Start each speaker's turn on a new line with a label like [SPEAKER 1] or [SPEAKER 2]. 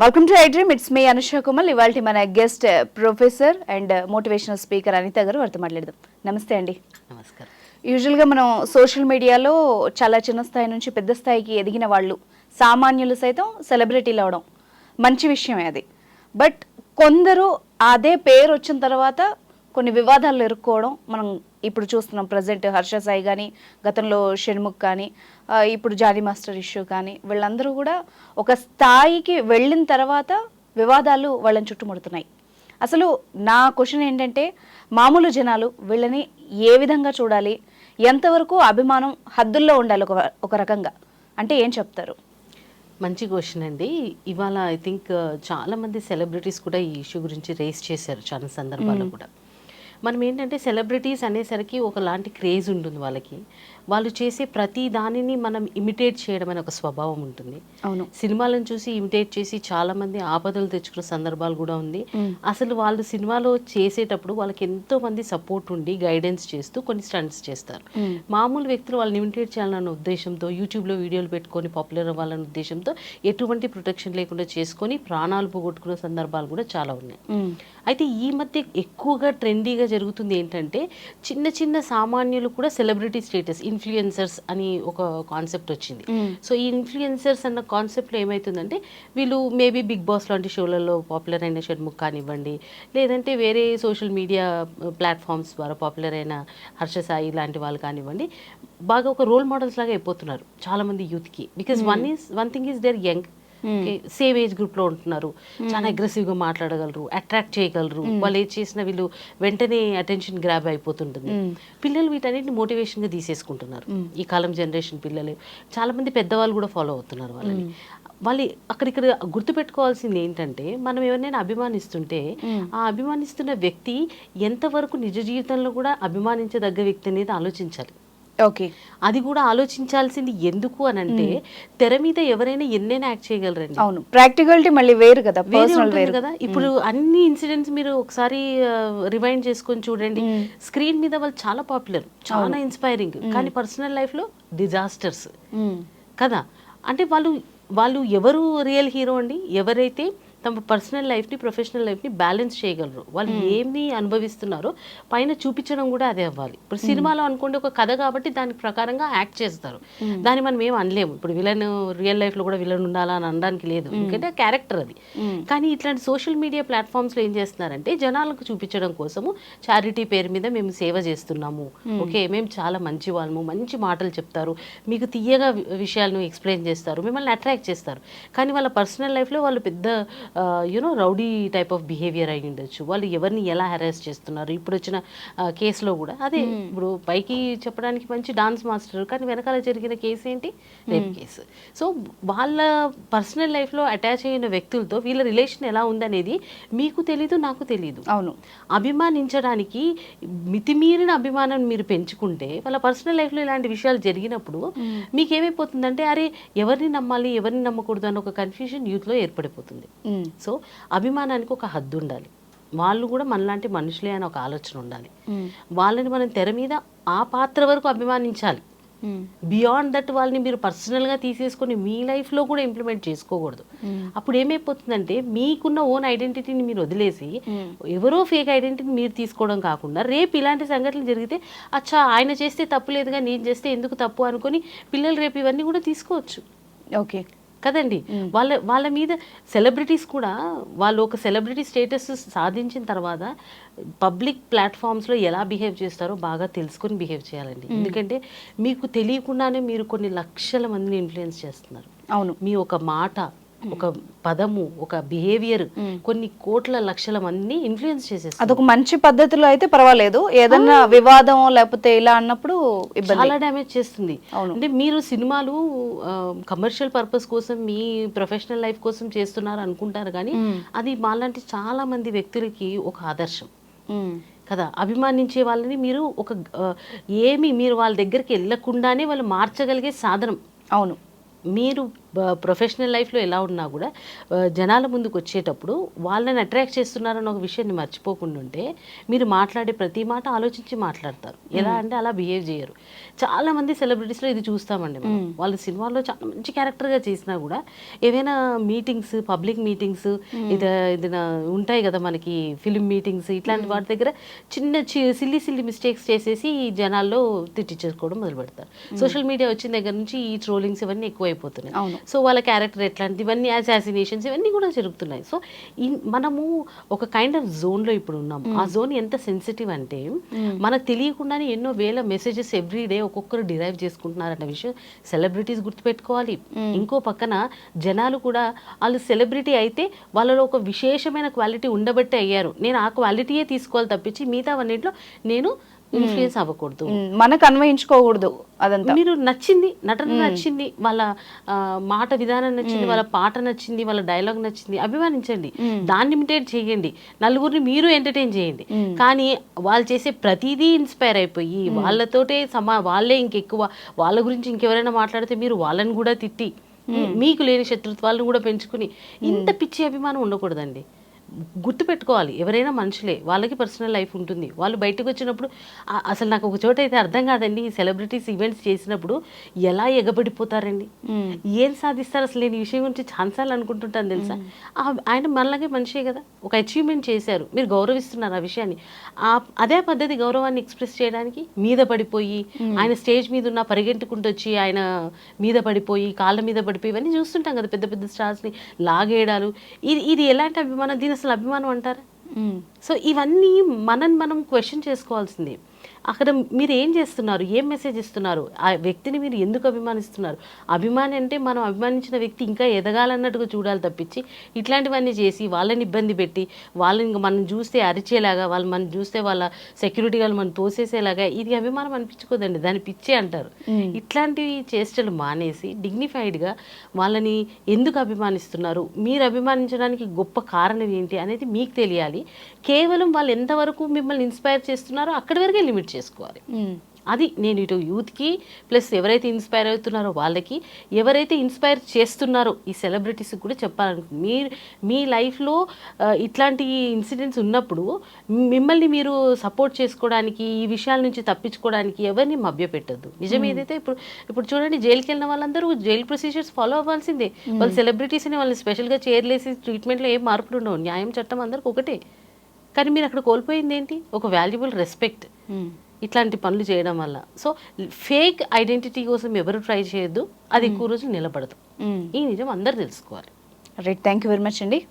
[SPEAKER 1] Welcome to iDream it's me Anusha Kumal ఇవాళ మన guest professor and motivational speaker Anitha garu. వారితో మాట్లాడదాం. నమస్తే అండి.
[SPEAKER 2] నమస్కారం.
[SPEAKER 1] యూజువల్గా మనం సోషల్ మీడియాలో చాలా చిన్న స్థాయి నుంచి పెద్ద స్థాయికి ఎదిగిన వాళ్ళు సామాన్యులు సైతం సెలబ్రిటీలు అవడం మంచి విషయమే అది. బట్ కొందరు అదే పేరు వచ్చిన తర్వాత కొన్ని వివాదాలు ఎదుర్కోవడం మనం ఇప్పుడు చూస్తున్నాం. ప్రజెంట్ హర్ష సాయి కానీ గతంలో షణ్ముఖ్ కానీ ఇప్పుడు జానీ మాస్టర్ ఇష్యూ కానీ వీళ్ళందరూ కూడా ఒక స్థాయికి వెళ్ళిన తర్వాత వివాదాలు వాళ్ళని చుట్టుముడుతున్నాయి. అసలు నా క్వశ్చన్ ఏంటంటే మామూలు జనాలు వీళ్ళని ఏ విధంగా చూడాలి? ఎంతవరకు అభిమానం హద్దుల్లో ఉండాలి ఒక ఒక రకంగా? అంటే ఏం చెప్తారు?
[SPEAKER 2] మంచి క్వశ్చన్ అండి. ఇవాళ ఐ థింక్ చాలా మంది సెలబ్రిటీస్ కూడా ఈ ఇష్యూ గురించి రేస్ చేశారు. చాలా సందర్భాల్లో కూడా. మనం ఏంటంటే సెలబ్రిటీస్ అనేసరికి ఒకలాంటి క్రేజ్ ఉంటుంది వాళ్ళకి. వాళ్ళు చేసే ప్రతి దానిని మనం ఇమిటేట్ చేయడం అనే ఒక స్వభావం ఉంటుంది.
[SPEAKER 1] అవును.
[SPEAKER 2] సినిమాలను చూసి ఇమిటేట్ చేసి చాలా మంది ఆపదలు తెచ్చుకున్న సందర్భాలు కూడా ఉంది. అసలు వాళ్ళు సినిమాలో చేసేటప్పుడు వాళ్ళకి ఎంతో మంది సపోర్ట్ ఉండి గైడెన్స్ చేస్తూ కొన్ని స్టంట్స్ చేస్తారు. మామూలు వ్యక్తులు వాళ్ళని ఇమిటేట్ చేయాలన్న ఉద్దేశంతో యూట్యూబ్లో వీడియోలు పెట్టుకొని పాపులర్ అవ్వాలన్న ఉద్దేశంతో ఎటువంటి ప్రొటెక్షన్ లేకుండా చేసుకొని ప్రాణాలు పోగొట్టుకున్న సందర్భాలు కూడా చాలా ఉన్నాయి. అయితే ఈ మధ్య ఎక్కువగా ట్రెండీగా జరుగుతుంది ఏంటంటే చిన్న చిన్న సామాన్యులు కూడా సెలబ్రిటీ స్టేటస్ ఇన్ఫ్లుయెన్సర్స్ అని ఒక కాన్సెప్ట్ వచ్చింది. సో ఈ ఇన్ఫ్లుయెన్సర్స్ అన్న కాన్సెప్ట్లో ఏమవుతుందంటే వీళ్ళు మేబీ బిగ్ బాస్ లాంటి షోలలో పాపులర్ అయిన షణ్ముఖ్ కానివ్వండి లేదంటే వేరే సోషల్ మీడియా ప్లాట్ఫామ్స్ ద్వారా పాపులర్ అయిన హర్ష సాయి లాంటి వాళ్ళు కానివ్వండి బాగా ఒక రోల్ మోడల్స్ లాగా అయిపోతున్నారు చాలా మంది యూత్కి because one is one thing is there young same age గ్రూప్లో ఉంటున్నారు చాలా అగ్రెసివ్గా మాట్లాడగలరు అట్రాక్ట్ చేయగలరు. వాళ్ళు ఏది చేసినా వీళ్ళు వెంటనే అటెన్షన్ గ్రాబ్ అయిపోతుంటుంది. పిల్లలు వీటన్నిటిని మోటివేషన్గా తీసేసుకుంటున్నారు. ఈ కాలం జనరేషన్ పిల్లలు. చాలా మంది పెద్దవాళ్ళు కూడా ఫాలో అవుతున్నారు వాళ్ళని. వాళ్ళు అక్కడిక్కడ గుర్తుపెట్టుకోవాల్సింది ఏంటంటే మనం ఎవరినైనా అభిమానిస్తుంటే ఆ అభిమానిస్తున్న వ్యక్తి ఎంతవరకు నిజ జీవితంలో కూడా అభిమానించదగ్గ వ్యక్తి అనేది ఆలోచించాలి.
[SPEAKER 1] ఓకే.
[SPEAKER 2] అది కూడా ఆలోచించాల్సింది ఎందుకు అని అంటే తెర మీద ఎవరైనా ఎన్నైనా యాక్ట్ చేయగలరండి.
[SPEAKER 1] అవును. ప్రాక్టికాలిటీ మళ్ళీ వేరు కదా
[SPEAKER 2] వేరే
[SPEAKER 1] పర్సనల్
[SPEAKER 2] ఉంటుంది
[SPEAKER 1] వేరు.
[SPEAKER 2] కదా. ఇప్పుడు అన్ని ఇన్సిడెంట్స్ మీరు ఒకసారి రివైండ్ చేసుకొని చూడండి. స్క్రీన్ మీద వాళ్ళు చాలా పాపులర్ చాలా ఇన్స్పైరింగ్. కానీ పర్సనల్ లైఫ్లో డిజాస్టర్స్. కదా. అంటే వాళ్ళు వాళ్ళు ఎవరు రియల్ హీరో అండి? ఎవరైతే తమ పర్సనల్ లైఫ్ని ప్రొఫెషనల్ లైఫ్ని బ్యాలెన్స్ చేయగలరు. వాళ్ళు ఏమి అనుభవిస్తున్నారో పైన చూపించడం కూడా అదే అవ్వాలి. ఇప్పుడు సినిమాలో అనుకోండి ఒక కథ కాబట్టి దాని ప్రకారంగా యాక్ట్ చేస్తారు. దాన్ని మనం ఏం అనలేము. ఇప్పుడు విలన్ రియల్ లైఫ్లో కూడా విలన్ ఉండాలా అని అనడానికి లేదు. ఎందుకంటే క్యారెక్టర్ అది. కానీ ఇట్లాంటి సోషల్ మీడియా ప్లాట్ఫామ్స్లో ఏం చేస్తున్నారంటే జనాలకు చూపించడం కోసము చారిటీ పేరు మీద మేము సేవ చేస్తున్నాము. ఓకే మేము చాలా మంచి వాళ్ళము మంచి మాటలు చెప్తారు. మీకు తీయగా విషయాలను ఎక్స్ప్లెయిన్ చేస్తారు. మిమ్మల్ని అట్రాక్ట్ చేస్తారు. కానీ వాళ్ళ పర్సనల్ లైఫ్లో వాళ్ళు పెద్ద you know rowdy type of behaviour అయి ఉండొచ్చు. వాళ్ళు ఎవరిని ఎలా హెరాస్ చేస్తున్నారు? ఇప్పుడు వచ్చిన కేసులో కూడా అదే ఇప్పుడు పైకి చెప్పడానికి మంచి డాన్స్ మాస్టర్ కానీ వెనకాల జరిగిన కేసు ఏంటి? రేప్ కేసు సో వాళ్ళ పర్సనల్ లైఫ్లో అటాచ్ అయిన వ్యక్తులతో వీళ్ళ రిలేషన్ ఎలా ఉందనేది మీకు తెలీదు నాకు తెలీదు.
[SPEAKER 1] అవును.
[SPEAKER 2] అభిమానించడానికి మితిమీరిన అభిమానం మీరు పెంచుకుంటే వాళ్ళ పర్సనల్ లైఫ్లో ఇలాంటి విషయాలు జరిగినప్పుడు మీకు ఏమైపోతుందంటే అరే ఎవరిని నమ్మాలి ఎవరిని నమ్మకూడదు అన్న ఒక కన్ఫ్యూజన్ యూత్లో ఏర్పడిపోతుంది. సో అభిమానానికి ఒక హద్దు ఉండాలి. వాళ్ళు కూడా మనలాంటి మనుషులే అని ఒక ఆలోచన ఉండాలి. వాళ్ళని మనం తెర మీద ఆ పాత్ర వరకు అభిమానించాలి. బియాండ్ దట్ వాళ్ళని మీరు పర్సనల్గా తీసేసుకొని మీ లైఫ్లో కూడా ఇంప్లిమెంట్ చేసుకోకూడదు. అప్పుడు ఏమైపోతుందంటే మీకున్న ఓన్ ఐడెంటిటీని మీరు వదిలేసి ఎవరో ఫేక్ ఐడెంటిటీని మీరు తీసుకోవడం కాకుండా రేపు ఇలాంటి సంఘటనలు జరిగితే అచ్చా ఆయన చేస్తే తప్పు లేదుగా నేను చేస్తే ఎందుకు తప్పు అనుకొని పిల్లలు రేపు ఇవన్నీ కూడా తీసుకోవచ్చు.
[SPEAKER 1] ఓకే
[SPEAKER 2] కదండి. వాళ్ళ వాళ్ళ మీద సెలబ్రిటీస్ కూడా వాళ్ళు ఒక సెలబ్రిటీ స్టేటస్ సాధించిన తర్వాత పబ్లిక్ ప్లాట్ఫామ్స్లో ఎలా బిహేవ్ చేస్తారో బాగా తెలుసుకొని బిహేవ్ చేయాలండి. ఎందుకంటే మీకు తెలియకుండానే మీరు కొన్ని లక్షల మందిని ఇన్ఫ్లుయెన్స్ చేస్తున్నారు.
[SPEAKER 1] అవును.
[SPEAKER 2] మీ ఒక మాట ఒక పదము ఒక బిహేవియర్ కొన్ని కోట్ల లక్షల మందిని ఇన్ఫ్లుయెన్స్ చేసేస్తారు
[SPEAKER 1] అదొక మంచి పద్ధతిలో అయితే పర్వాలేదు. ఏదన్నా వివాదం లేకపోతే ఇలా అన్నప్పుడు
[SPEAKER 2] చాలా డ్యామేజ్ చేస్తుంది. అంటే మీరు సినిమాలు కమర్షియల్ పర్పస్ కోసం మీ ప్రొఫెషనల్ లైఫ్ కోసం చేస్తున్నారు అనుకుంటారు కానీ అది మాలాంటి చాలా మంది వ్యక్తులకి ఒక ఆదర్శం. కదా? అభిమానించే వాళ్ళని మీరు ఒక ఏమి మీరు వాళ్ళ దగ్గరికి వెళ్ళకుండానే వాళ్ళు మార్చగలిగే సాధనం.
[SPEAKER 1] అవును.
[SPEAKER 2] మీరు ప్రొఫెషనల్ లైఫ్లో ఎలా ఉన్నా కూడా జనాల ముందుకు వచ్చేటప్పుడు వాళ్ళని అట్రాక్ట్ చేస్తున్నారన్న ఒక విషయాన్ని మర్చిపోకుండా ఉంటే మీరు మాట్లాడే ప్రతి మాట ఆలోచించి మాట్లాడతారు. ఎలా అంటే అలా బిహేవ్ చేయరు. చాలా మంది సెలబ్రిటీస్లో ఇది చూస్తామండి మనం. వాళ్ళు సినిమాల్లో చాలా మంచి క్యారెక్టర్గా చేసినా కూడా ఏదైనా మీటింగ్స్ పబ్లిక్ మీటింగ్స్ ఇది ఏదైనా ఉంటాయి కదా మనకి ఫిలిం మీటింగ్స్ ఇట్లాంటి వాటి దగ్గర చిన్న సిల్లి సిల్లి మిస్టేక్స్ చేసేసి ఈ జనాల్లో తిట్టించేసుకోవడం మొదలు పెడతారు సోషల్ మీడియా వచ్చిన దగ్గర నుంచి ఈ ట్రోలింగ్స్ ఇవన్నీ ఎక్కువైపోతున్నాయి.
[SPEAKER 1] అవును.
[SPEAKER 2] సో వాళ్ళ క్యారెక్టర్ ఎట్లాంటి ఇవన్నీ అసాసినేషన్స్ ఇవన్నీ కూడా జరుగుతున్నాయి. సో మనము ఒక కైండ్ ఆఫ్ జోన్లో ఇప్పుడు ఉన్నాం. ఆ జోన్ ఎంత సెన్సిటివ్ అంటే మనకు తెలియకుండానే ఎన్నో వేల మెసేజెస్ ఎవ్రీ డే ఒక్కొక్కరు డిరైవ్ చేసుకుంటున్నారన్న విషయం సెలబ్రిటీస్ గుర్తుపెట్టుకోవాలి. ఇంకో పక్కన జనాలు కూడా వాళ్ళు సెలబ్రిటీ అయితే వాళ్ళలో ఒక విశేషమైన క్వాలిటీ ఉండబట్టే అయ్యారు. నేను ఆ క్వాలిటీయే తీసుకోవాలి తప్పించి మిగతా అన్నింటిలో నేను ఇన్ఫ్లుయెన్స్ అవ్వకూడదు.
[SPEAKER 1] మనకు అన్వయించుకోకూడదు అదంతా.
[SPEAKER 2] మీరు నచ్చింది నటన నచ్చింది వాళ్ళ మాట విధానం నచ్చింది వాళ్ళ పాట నచ్చింది వాళ్ళ డైలాగ్ నచ్చింది అభిమానించండి. దాన్ని ఇమిటేట్ చేయండి. నలుగురిని మీరు ఎంటర్టైన్ చేయండి. కానీ వాళ్ళు చేసే ప్రతిదీ ఇన్స్పైర్ అయిపోయి వాళ్ళతోటే సమా వాళ్ళే ఇంకెక్కువ వాళ్ళ గురించి ఇంకెవరైనా మాట్లాడితే మీరు వాళ్ళని కూడా తిట్టి మీకు లేని శత్రుత్వాలను కూడా పెంచుకుని ఇంత పిచ్చి అభిమానం ఉండకూడదండి. గుర్తుపెట్టుకోవాలి. ఎవరైనా మనుషులే. వాళ్ళకి పర్సనల్ లైఫ్ ఉంటుంది. వాళ్ళు బయటకు వచ్చినప్పుడు అసలు నాకు ఒక చోట అయితే అర్థం కాదండి. ఈ సెలబ్రిటీస్ ఈవెంట్స్ చేసినప్పుడు ఎలా ఎగబడిపోతారండి? ఏం సాధిస్తారు? అసలు నేను ఈ విషయం గురించి ఛాన్సాలు అనుకుంటుంటాను తెలుసా? ఆయన మనలాగే మనిషే కదా. ఒక అచీవ్మెంట్ చేశారు. మీరు గౌరవిస్తున్నారు ఆ విషయాన్ని. ఆ అదే పద్ధతి గౌరవాన్ని ఎక్స్ప్రెస్ చేయడానికి మీద పడిపోయి ఆయన స్టేజ్ మీద ఉన్న పరిగెట్టుకుంటూ వచ్చి ఆయన మీద పడిపోయి కాళ్ళ మీద పడిపోయి ఇవన్నీ చూస్తుంటాం కదా పెద్ద పెద్ద స్టార్స్ని లాగేయడాలు. ఇది ఇది ఎలాంటి అభిమానం? దీని అసలు అభిమానం అంటారా? సో ఇవన్నీ మనం మనం క్వశ్చన్ చేసుకోవాల్సింది. అక్కడ మీరు ఏం చేస్తున్నారు? ఏం మెసేజ్ ఇస్తున్నారు? ఆ వ్యక్తిని మీరు ఎందుకు అభిమానిస్తున్నారు? అభిమాని అంటే మనం అభిమానించిన వ్యక్తి ఇంకా ఎదగాలన్నట్టుగా చూడాలి తప్పించి ఇట్లాంటివన్నీ చేసి వాళ్ళని ఇబ్బంది పెట్టి వాళ్ళని మనం చూస్తే అరిచేలాగా వాళ్ళు మనం చూస్తే వాళ్ళ సెక్యూరిటీ వాళ్ళు మనం తోసేసేలాగా ఇది అభిమానం అనిపించుకోదండి. దాని పిచ్చే అంటారు. ఇట్లాంటివి చేష్టలు మానేసి డిగ్నిఫైడ్గా వాళ్ళని ఎందుకు అభిమానిస్తున్నారు? మీరు అభిమానించడానికి గొప్ప కారణం ఏంటి అనేది మీకు తెలియాలి. కేవలం వాళ్ళు ఎంతవరకు మిమ్మల్ని ఇన్స్పైర్ చేస్తున్నారో అక్కడి వరకే లిమిట్ చేసుకోవాలి. అది నేను ఇటు యూత్కి ప్లస్ ఎవరైతే ఇన్స్పైర్ అవుతున్నారో వాళ్ళకి ఎవరైతే ఇన్స్పైర్ చేస్తున్నారో ఈ సెలబ్రిటీస్కి కూడా చెప్పాలనుకుంటున్నాను మీరు మీ లైఫ్లో ఇట్లాంటి ఇన్సిడెంట్స్ ఉన్నప్పుడు మిమ్మల్ని మీరు సపోర్ట్ చేసుకోవడానికి ఈ విషయాల నుంచి తప్పించుకోవడానికి ఎవరిని మభ్యపెట్టద్దు. నిజం ఏదైతే ఇప్పుడు ఇప్పుడు చూడండి జైలుకి వెళ్ళిన వాళ్ళందరూ జైలు ప్రొసీజర్స్ ఫాలో అవ్వాల్సిందే. వాళ్ళు సెలబ్రిటీస్ని వాళ్ళని స్పెషల్గా చేర్లేసి ట్రీట్మెంట్లో ఏం మార్పులు ఉండవు. న్యాయం చట్టం అందరికి ఒకటే. కానీ మీరు అక్కడ కోల్పోయింది ఏంటి? ఒక వాల్యుబుల్ రెస్పెక్ట్
[SPEAKER 1] ఉమ్.
[SPEAKER 2] ఇట్లాంటి పనులు చేయడం వల్ల. సో ఫేక్ ఐడెంటిటీ కోసం ఎవరు ట్రై చేయొద్దు. అది ఎక్కువ రోజులు నిలబడదు.
[SPEAKER 1] ఉమ్.
[SPEAKER 2] ఈ నిజం అందరు తెలుసుకోవాలి.
[SPEAKER 1] Right thank you very much అండి.